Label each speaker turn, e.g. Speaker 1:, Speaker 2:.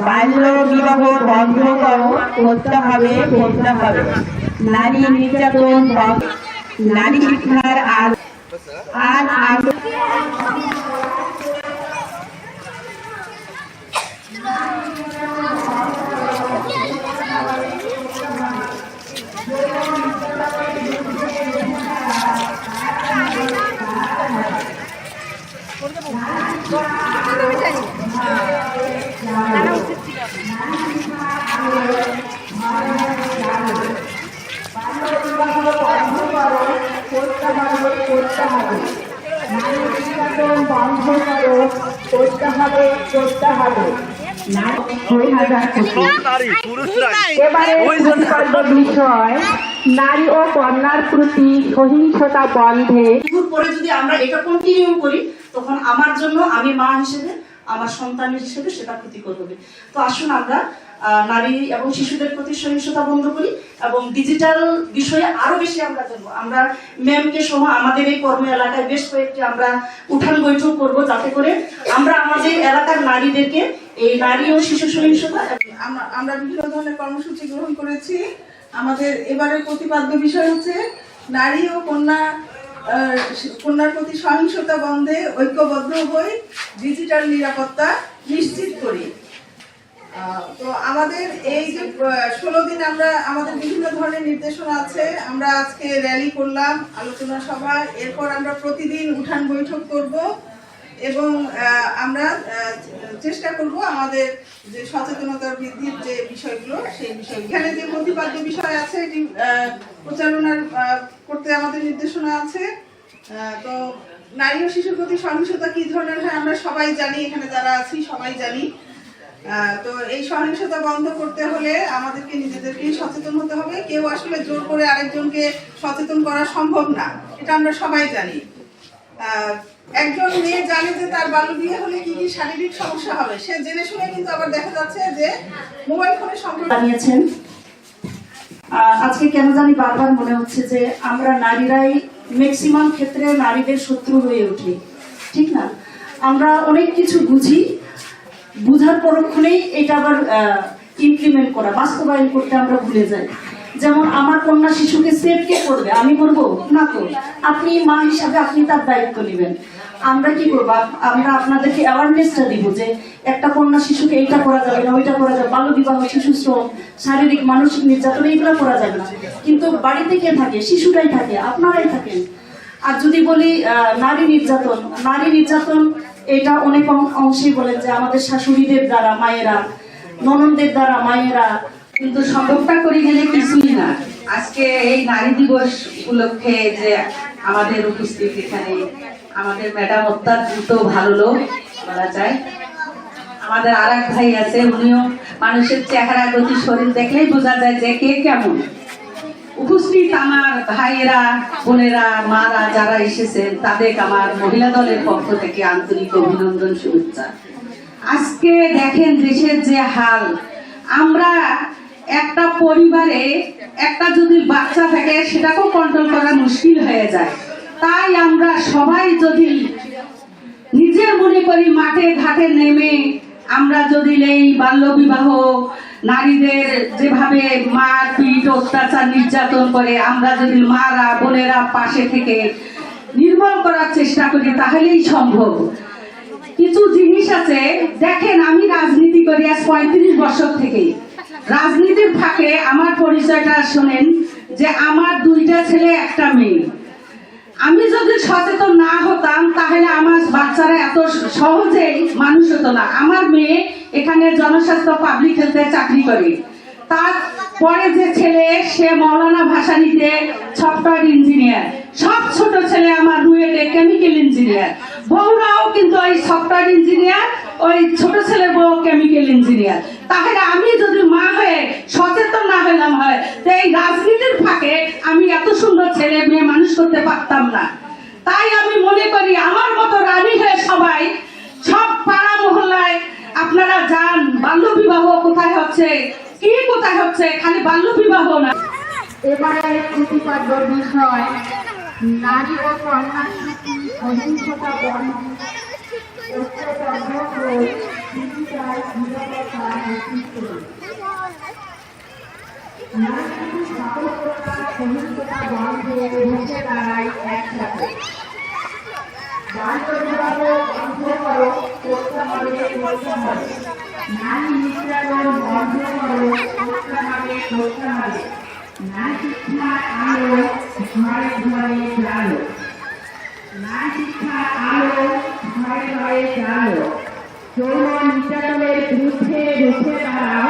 Speaker 1: বাল্য বিবাহ বন্ধ করো, করতে হবে করতে হবে। নারী নির্যাতন নারী শিক্ষার আর আর আলো করতে নারী করো বিষয় নারী ও কন্যার প্রতি সহিংসতা বন্ধে
Speaker 2: পরে যদি আমরা এটা কন্টিনিউ করি, তখন আমার জন্য আমি মা হিসেবে আমার সন্তানের হিসেবে সেটা ক্ষতিকর হবে। তো আসুন আমরা নারী এবং শিশুদের প্রতি সহিংসতা বন্ধ করি এবং ডিজিটাল বিষয়ে আরও বেশি আমরা জানব। আমরা ম্যামকে সহ আমাদের এই কর্ম এলাকায় বেশ কয়েকটি আমরা উঠান বৈঠক করব যাতে করে আমরা আমাদের এলাকার নারীদেরকে এই নারী ও শিশু সহিংসতা
Speaker 3: আমরা বিভিন্ন ধরনের কর্মসূচি গ্রহণ করেছি। আমাদের এবারের প্রতিপাদ্য বিষয় হচ্ছে নারী ও কন্যা কন্যার প্রতি সহিংসতা বন্ধে ঐক্যবদ্ধ হই ডিজিটাল নিরাপত্তা নিশ্চিত করি। তো আমাদের এই যে ষোলো দিন আমরা, আমাদের বিভিন্ন ধরনের নির্দেশনা আছে। আমরা আজকে র্যালি করলাম, আলোচনা সভা, এরপর আমরা প্রতিদিন উঠান বৈঠক করব এবং আমরা চেষ্টা করব আমাদের যে সচেতনতা বৃদ্ধির যে বিষয়গুলো, সেই বিষয় এখানে যে প্রতিপাদ্য বিষয় আছে, এটি প্রচারণার করতে আমাদের নির্দেশনা আছে। তো নারী ও শিশুর প্রতি সহিংসতা কি ধরনের হয় আমরা সবাই জানি, এখানে যারা আছি সবাই জানি। তো এই সহিংসতা বন্ধ করতে হলে আমাদেরকে নিজেদেরকে সচেতন হতে হবে। কেউ আসলে জোর করে আরেকজনকে সচেতন করা সম্ভব না, এটা আমরা সবাই জানি। একজন মেয়ে জানে যে তার বাল্য বিয়ে হলে কি কি শারীরিক সমস্যা হবে। সে জেনে শুনে কিন্তু আবার দেখা যাচ্ছে যে মোবাইল ফোনে সম্পর্ক
Speaker 2: জানিয়েছেন। আজকে কেন জানি বারবার মনে হচ্ছে যে আমরা নারীরাই ম্যাক্সিমাম ক্ষেত্রে নারীদের শত্রু হয়ে উঠি। ঠিক না? আমরা অনেক কিছু বুঝি, বুঝার পরক্ষণেই এটা আবার ইমপ্লিমেন্ট করা, বাস্তবায়ন করতে আমরা ভুলে যাই। যেমন আমার কন্যা শিশুকে সেভ কে করবে, আমি করব না তো, আপনি মা হিসাবে আপনি তার দায়িত্ব নেবেন। আমরা কি করব? আমরা আপনাদেরকে অ্যাওয়ারনেসটা দিব যে একটা কন্যা শিশুকে এইটা করা যাবে না, ওইটা করা যাবে বাল্য বিবাহ শিশু শ্রম, শারীরিক, মানসিক নির্যাতন, এইগুলো করা যাবে না। কিন্তু বাড়িতে কে থাকে? শিশুটাই থাকে, আপনারাই থাকেন। আর যদি বলি নারী নির্যাতন নারী নির্যাতন এটা অনেক অংশেই বলেন যে আমাদের শাশুড়িদের দ্বারা, মায়েরা, নননদের দ্বারা, মায়েরা
Speaker 4: কিন্তু সম্ভবটা করে গেলে কিছুই না। আজকে এই নারী দিবস উপলক্ষে যে আমাদের উপস্থিত এখানে আমাদের ম্যাডাম অত্যন্ত ভালো লোক, বলা যায়। আমাদের আর এক ভাই আছে, উনিও মানুষের চেহারা, গতি, শরীর দেখলেই বোঝা যায় যে কে কেমন। উপস্থিত আমার ভাইয়েরা, বোনেরা, মারা যারা এসেছেন, তাদের আমার মহিলা দলের পক্ষ থেকে আন্তরিক অভিনন্দন, শুভেচ্ছা। আজকে দেখেন দেশের যে হাল। আমরা একটা পরিবারে একটা যদি বাচ্চা থাকে, সেটাকেও কন্ট্রোল করা মুশকিল হয়ে যায়। তাই আমরা সবাই যদি নিজের মনে করি মাঠে ঘাটে নেমে আমরা যদি এই বাল্য বিবাহ নারীদের যেভাবে মার পিট অত্যাচার, নির্যাতন করে আমরা যদি মারা, বোনেরা পাশে থেকে নির্মূল করার চেষ্টা করি, তাহলেই সম্ভব। কিছু জিনিস আছে, দেখেন আমি রাজনীতি করি আজ পঁয়ত্রিশ বছর থেকে রাজনীতির ফাঁকে আমার পরিচয়টা শোনেন যে আমার দুইটা ছেলে, একটা মেয়ে। আমি যদি সচেতন না হতাম, তাহলে আমার বাচ্চারা এত সহজেই মানুষ হতো না। আমার মেয়ে এখানে জনস্বাস্থ্য পাবলিক হেলথে চাকরি করে। তারপরে যে ছেলে, সে মৌলানা ভাসানিতে সফটওয়্যার ইঞ্জিনিয়ার সব ছোট ছেলে আমার রুয়েটে কেমিক্যাল ইঞ্জিনিয়ার বউরাও কিন্তু ওই সফটওয়্যার ইঞ্জিনিয়ার ওই ছোট ছেলে বউ ইঞ্জিনিয়ার তাহলে আমি যদি মা হয়ে সচেতন না হলাম হয়, তো এই রাজনীতির ফাঁকে আমি এত সুন্দর ছেলে মেয়ে মানুষ করতে পারতাম না। তাই আমি মনে করি আমার মতো রানী হয়ে সবাই, সব পাড়া মহল্লায় আপনারা যান, বাল্য বিবাহ কোথায় হচ্ছে, কি কোথায় হচ্ছে, খালি বাল্য বিবাহ না।
Speaker 1: এবারে নারী ও বন্ধ নারী সহিংসতা বন্ধে করো করতে হবে করতে হবে নারী নির্যাতন বন্ধ করো করতে হবে করতে হবে নারী শিক্ষা আলো ঘরে ঘরে জালো নারী শিক্ষা আলো ঘরে ঘরে জালো যৌন নির্যাতনের বিরুদ্ধে রুখে দাঁড়াও